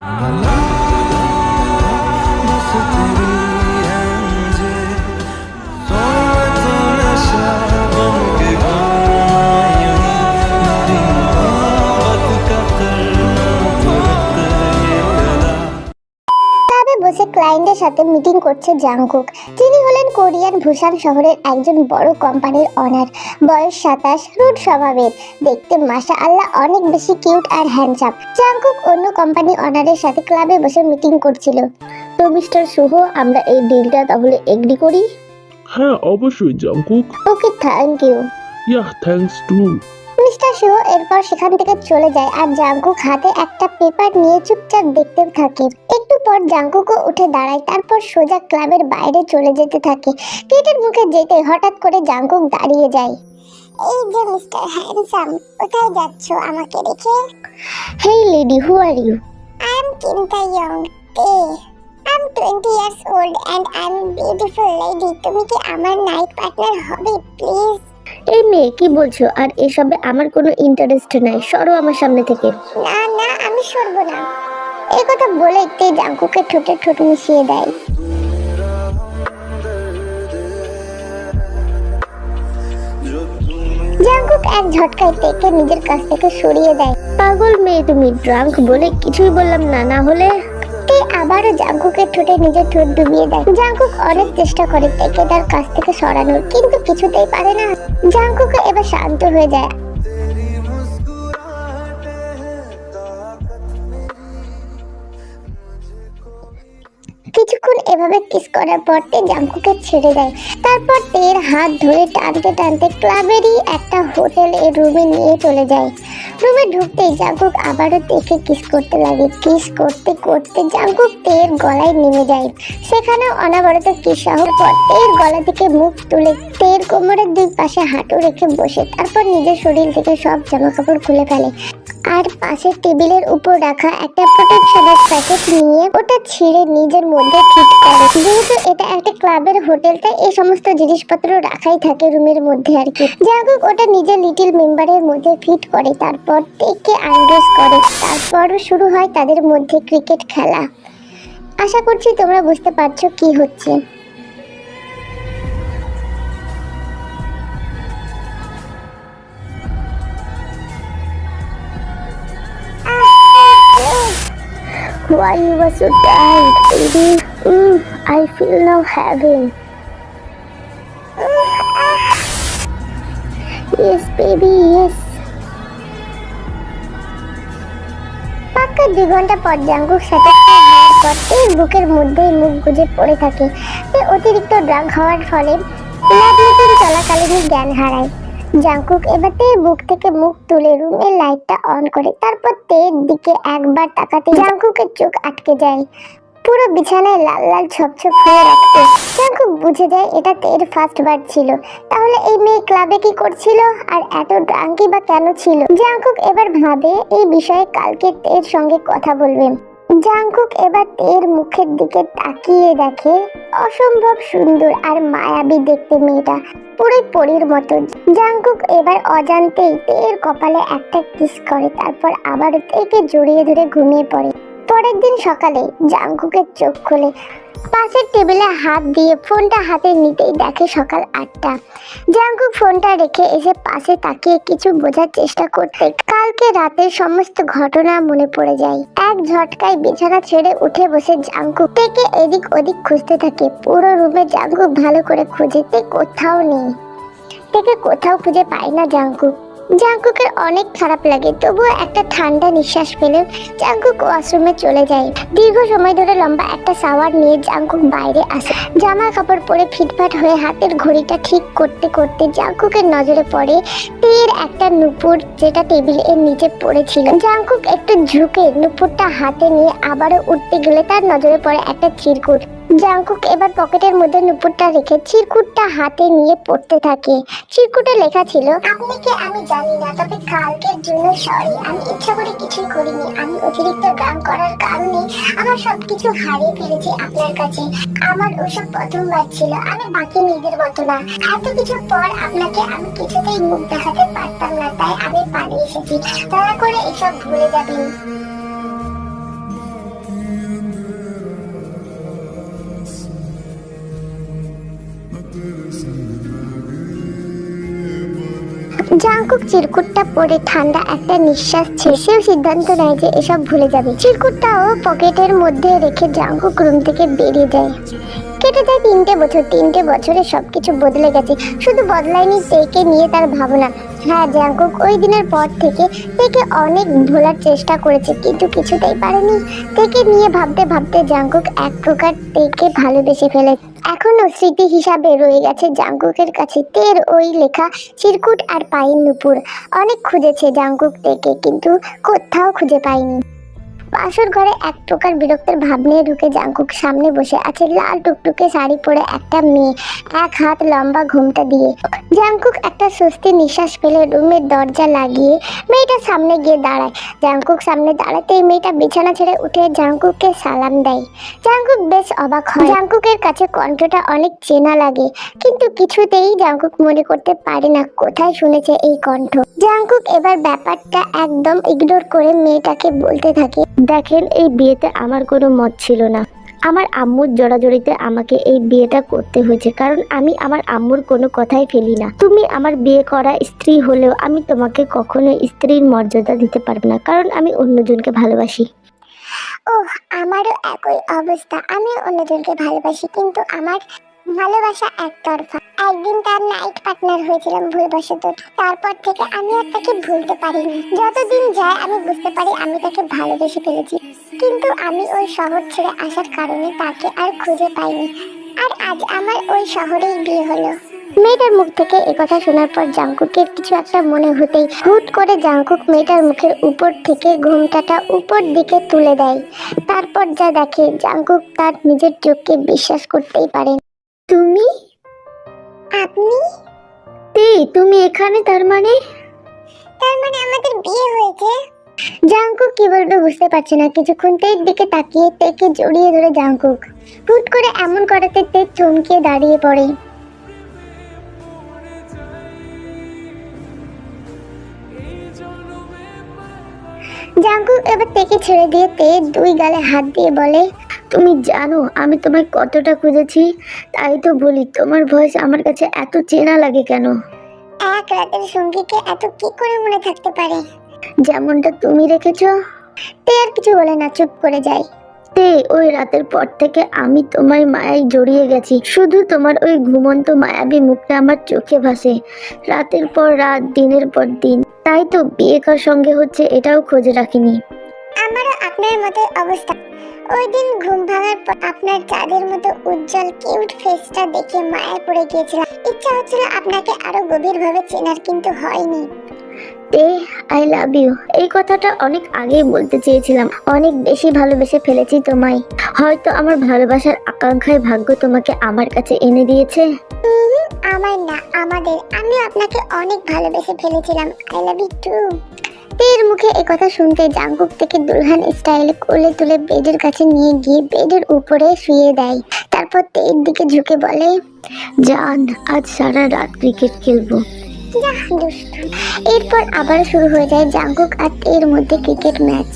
ক্লাবে বসে ক্লায়েন্টের সাথে মিটিং করছে জাংকুক। যিনি হলেন কোরিয়ান ভুসান শহরের একজন বড় কোম্পানির অনার বয়স সাতাশ রুট স্বভাবের। দেখতে মাসা আল্লাহ অনেক বেশি কিউট আর হ্যান্ডসাম জাংকুক অন্য কোম্পানি অনারের সাথে ক্লাবে বসে মিটিং করছিল। তো মিস্টার শুভ আমরা এই ডিলটা তাহলে এগ্রি করি? হ্যাঁ অবশ্যই Jungkook. Okay thank you yeah thanks to Shubho এরপর সেখান থেকে চলে যায় আর জাংকুক হাতে একটা পেপার নিয়ে চুপচাপ দেখতে থাকে। একটু পর জাংকুকও উঠে দাঁড়ায় তারপর সোজা ক্লাবের বাইরে চলে যেতে থাকে। গেটের মুখে যেতে হঠাৎ করে জাংকুক দাঁড়িয়ে যায়। এই যে মিস্টার হ্যান্ডসাম কোথায় যাচ্ছ আমাকে রেখে? Hey lady who are you? I am কিমতা ইয়ং তে I am twenty years old and I am beautiful lady তুমি কি আমার নাইট পার্টনার হবে প্লিজ? এই মেয়ে কি বলছো? আর এসবে আমার কোনো ইন্টারেস্ট নাই। সরো আমার সামনে থেকে। না না আমি সরবো না। এই কথা বলে তে জাঙ্কুকে ঠোঁটে ঠোঁট মিশিয়ে দেয়। জাঙ্কুক এক ঝটকায় তেকে নিজের কাছ থেকে সরিয়ে দেয়। পাগল মেয়ে তুমি ড্রাঙ্ক বলে কিছুই বললাম না। না হলে তে আবারও জাঙ্কুকের ঠোঁটে নিজের ঠোঁট ডুবিয়ে দেয়। জাঙ্কুক অনেক চেষ্টা করে টেকে তার কাছ থেকে সরানোর, কিন্তু কিছুতেই পারে না। জাঙ্কুক এবার শান্ত হয়ে যায়। এভাবে কিস করার পর তে জাঙ্কুকে ছেড়ে দেয়। তারপর তের হাত ধরে টানতে টানতে ক্লাবেরই একটা হোটেলের রুমে নিয়ে চলে যায়। রুমে ঢুকতেই জাঙ্কুক আবারও তেকে কিস করতে লাগে। কিস করতে করতে জাঙ্কুক তের গলায় নেমে যায়। সেখানে অনাবরত কিস সহ পর তের গলা থেকে মুখ তুলে তের কোমরের দুই পাশে হাঁটু রেখে বসে, তারপর নিজের শরীর থেকে সব জামা কাপড় খুলে ফেলে। আর পাশের টেবিলের উপর রাখা একটা প্রোটেকশনের প্যাকেট নিয়ে ওটা ছিঁড়ে নিজের মধ্যে ফিট করে। যেহেতু এটা একটা ক্লাবের হোটেল তাই এই সমস্ত জিনিসপত্র রাখাই থাকে রুমের মধ্যে আর কি। যাই হোক, ওটা নিজের লিটিল মেম্বারের মধ্যে ফিট করে, তারপর টেকে আন্ড্রেস করে, তারপর শুরু হয় তাদের মধ্যে ক্রিকেট খেলা। আশা করছি তোমরা বুঝতে পারছ কি হচ্ছে। Why you were so tired, baby? Mm, I feel no heaven. Yes, baby, yes. দুই ঘণ্টা পর জাঙ্কুক সেটা হওয়ার বুকের মধ্যেই মুখ গুজে পড়ে থাকে অতিরিক্ত ড্রাগ হওয়ার ফলে মিটিং জ্ঞান হারায় জাঙ্কুক এবার বুক থেকে মুখ তুলে রুমের লাইটটা অন করে তারপর তের দিকে একবার তাকাতে জাঙ্কুকের চোখ আটকে যায়। পুরো বিছানায় লাল লাল ছপছপ হয়ে রাখতে জাঙ্কুক বুঝে যায় এটা তের ফার্স্ট বার ছিল। তাহলে এই মেয়ে ক্লাবে কি করছিল? আর এত ড্রাঙ্কি বা কেন ছিল? জাঙ্কুক এবার ভাবে এই বিষয়ে কালকে তের সঙ্গে কথা বলবে। জাঙ্কুক এবার এর মুখের দিকে তাকিয়ে দেখে, অসম্ভব সুন্দর আর মায়াবী দেখতে মেয়েটা। পুরোই পরীর মতো। জাঙ্কুক এবার অজান্তেই তের কপালে একটা কিস করে, তারপর আবার তেকে জড়িয়ে ধরে ঘুমিয়ে পড়ে। পরের দিন সকালে জাঙ্কুকের চোখ খুলে পাশের টেবিলে হাত দিয়ে ফোনটা হাতে নিতেই দেখে সকাল আটটা। জাঙ্কুক ফোনটা রেখে এসে পাশে তাকিয়ে কিছু বোঝার চেষ্টা করতে কালকে রাতের সমস্ত ঘটনা মনে পড়ে যায়। এক ঝটকায় বিছানা ছেড়ে উঠে বসে জাঙ্কুক থেকে এদিক ওদিক খুঁজতে থাকে। পুরো রুমে জাঙ্কুক ভালো করে খুঁজে তে কোথাও নেই। থেকে কোথাও খুঁজে পায় না জাঙ্কুক জাঙ্কুকের অনেক খারাপ লাগে, তবুও একটা ঠান্ডা নিঃশ্বাস ফেলে জাঙ্কুক ওয়াশরুমে চলে যায়। দীর্ঘ সময় ধরে লম্বা একটা শাওয়ার নিয়ে জাঙ্কুক বাইরে আসে। জামা কাপড় পরে ফিটফাট হয়ে হাতের ঘড়িটা ঠিক করতে করতে জাঙ্কুকের নজরে পড়ে তের একটা নুপুর যেটা টেবিলের নিচে পড়েছিল। জাঙ্কুক একটু ঝুঁকে নুপুরটা হাতে নিয়ে আবারও উঠতে গেলে তার নজরে পড়ে একটা চিরকুট। জাঙ্কুক এবার পকেটের মধ্যে নুপুরটা রেখে চিরকুটটা হাতে নিয়ে পড়তে থাকে। চিরকুটে লেখা ছিল, আপনি আপনাকে আমি জানি না, তবে কালকের জন্য সরি। আমি ইচ্ছা করে কিছুই করিনি। আমি অতিরিক্ত গান করার কারণে আমার সবকিছু হারিয়ে ফেলেছি আপনার কাছে। আমার ওসব প্রথমবার ছিল, আমি বাকি মেয়েদের মতো না। এত কিছু পর আপনাকে আমি কিছুতেই মুখ দেখাতে পারতাম না, তাই আমি পালিয়ে এসেছি। দয়া করে এসব ভুলে যাবেন। জাঙ্কুক চিরকুটটা পরে ঠান্ডা একটা নিঃশ্বাস ছেড়ে সেও সিদ্ধান্ত নেয় যে এসব ভুলে যাবে। চিরকুটটাও পকেটের মধ্যে রেখে জাঙ্কুক রুম থেকে বেরিয়ে যায়। কেটে যায় তিনটে বছর, তিনটে বছরে সবকিছু বদলে গেছে। শুধু বদলায়নি, তেকে নিয়ে তার ভাবনা। হ্যাঁ জাঙ্কুক ওই দিনের পর থেকে তেকে অনেক ভোলার চেষ্টা করেছে, কিন্তু কিছুতেই পারেনি। তেকে নিয়ে ভাবতে ভাবতে জাঙ্কুক এক প্রকার তেকে ভালোবেসে ফেলে। এখনও স্মৃতি হিসাবে রয়ে গেছে জাঙ্কুকের কাছে তের ওই লেখা, চিরকুট আর পাইন নুপুর। অনেক খুঁজেছে জাঙ্কুক তেকে, কিন্তু কোথাও খুঁজে পায়নি। বাসর ঘরে এক প্রকার বিরক্তের ভাব নিয়ে ঢুকে জাঙ্কুক সামনে বসে আছে। লাল টুকটুকে শাড়ি পরে একটা মেয়ে এক হাত লম্বা ঘুমটা দিয়ে। জাঙ্কুক একটা স্বস্তি নিঃশ্বাস ফেলে রুমের দরজা লাগিয়ে মেয়েটার সামনে গিয়ে দাঁড়ায়। জাঙ্কুক সামনে দাঁড়াতেই মেয়েটা বিছানা ছেড়ে উঠে জাঙ্কুককে সালাম দেয়। জাঙ্কুক বেশ অবাক হয়। জাঙ্কুকের কাছে কণ্ঠটা অনেক চেনা লাগে, কিন্তু কিছুতেই জাঙ্কুক মনে করতে পারে না কোথায় শুনেছে এই কণ্ঠ। জাঙ্কুক এবার ব্যাপারটা একদম ইগনোর করে মেয়েটাকে বলতে থাকে। দেখেন, এই বিয়েতে আমার কোনো মত ছিল না। আমার আম্মুর জড়াজড়িতে আমাকে এই বিয়েটা করতে হয়েছে, কারণ আমি আমার আম্মুর কোনো কথাই ফেলি না। তুমি আমার বিয়ে করা স্ত্রী হলেও আমি তোমাকে কখনো স্ত্রীর মর্যাদা দিতে পারব না, কারণ আমি অন্যজনকে ভালোবাসি। ওহ, আমারও একই অবস্থা। আমিও অন্যজনকে ভালোবাসি, কিন্তু আমার ভালোবাসা একতরফা। একদিন তার নাইট পার্টনার হয়েছিলাম ভুলবশত। তারপর থেকে আমি আর তাকে ভুলতে পারিনি। যতদিন যায়, আমি বুঝতে পারি আমি তাকে ভালোবেসে ফেলেছি। কিন্তু আমি ওই শহর ছেড়ে আসার কারণে তাকে আর খুঁজে পাইনি। আর আজ আমার ওই শহরেই বিয়ে হলো। মেয়েটার মুখ থেকে কথা শোনার পর জাঙ্কুকের কিছু একটা মনে হতেই হুট করে জাঙ্কুক মেয়েটার মুখের উপর থেকে ঘুমটাটা উপর দিকে তুলে দেয়। তারপর যা দেখে জাঙ্কুক তার নিজের চোখকে বিশ্বাস করতেই পারে। তুমি? আপনি? তে তুমি এখানে তার মানে? তার মানে আমাদের বিয়ে হয়েছে। জাঙ্কুক কি বলবে বুঝতে পারছে না। কিছুক্ষণ তের দিকে তাকিয়ে তেকে জড়িয়ে ধরে জাঙ্কুক হুট করে এমন করাতে তে চমকে দাঁড়িয়ে পড়ে। জাঙ্কুক এবার তেকে ছেড়ে দিয়ে তে দুই গালে হাত দিয়ে বলে তুমি জানো আমি তোমায় কতটা খুঁজেছি তাই তো বলি তোমার ভয়েস আমার কাছে এত চেনা লাগে কেন? এক রাতের সঙ্গীকে এত কি করে মনে থাকতে পারে? যেমনটা তুমি রেখেছ। তে আর কিছু বলে না চুপ করে যায় তে ওই রাতের পর থেকে আমি তোমার মায়ায় জড়িয়ে গেছি। শুধু তোমার ওই ঘুমন্ত মায়াবী মুখটা আমার চোখে ভাসে। রাতের পর রাত দিনের পর দিন। তাই তো বিয়ে কার সঙ্গে হচ্ছে এটাও খোঁজ রাখিনি। আমারও আপনার মতো অবস্থা। ওই দিন ঘুম ভাঙার পর আপনার চাঁদের মতো উজ্জ্বল কিউট ফেসটা দেখে মায়ায় পড়ে গিয়েছিলাম। ইচ্ছা হচ্ছিল আপনাকে আরও গভীরভাবে চেনার কিন্তু হয়নি। তে আই লাভ ইউ এই কথাটা অনেক আগেই বলতে চেয়েছিলাম। অনেক বেশি ভালোবেসে ফেলেছি তোমায়। হয়তো আমার ভালোবাসার আকাঙ্ক্ষায় ভাগ্য তোমাকে আমার কাছে এনে দিয়েছে। আমার না আমাদের। আমি আপনাকে অনেক ভালোবেসে ফেলেছিলাম। আই লাভ ইউ টু তের মুখে একথা শুনতে জাঙ্গুক থেকে দুলহান স্টাইলে কোলে তুলে বেডের কাছে নিয়ে গিয়ে বেডের উপরে শুয়ে দেয়। তারপর তের দিকে ঝুঁকে বলে, জান, আজ সারা রাত ক্রিকেট খেলব। এরপর আবার শুরু হয়ে যায় জাঙ্গুক আর তের মধ্যে ক্রিকেট ম্যাচ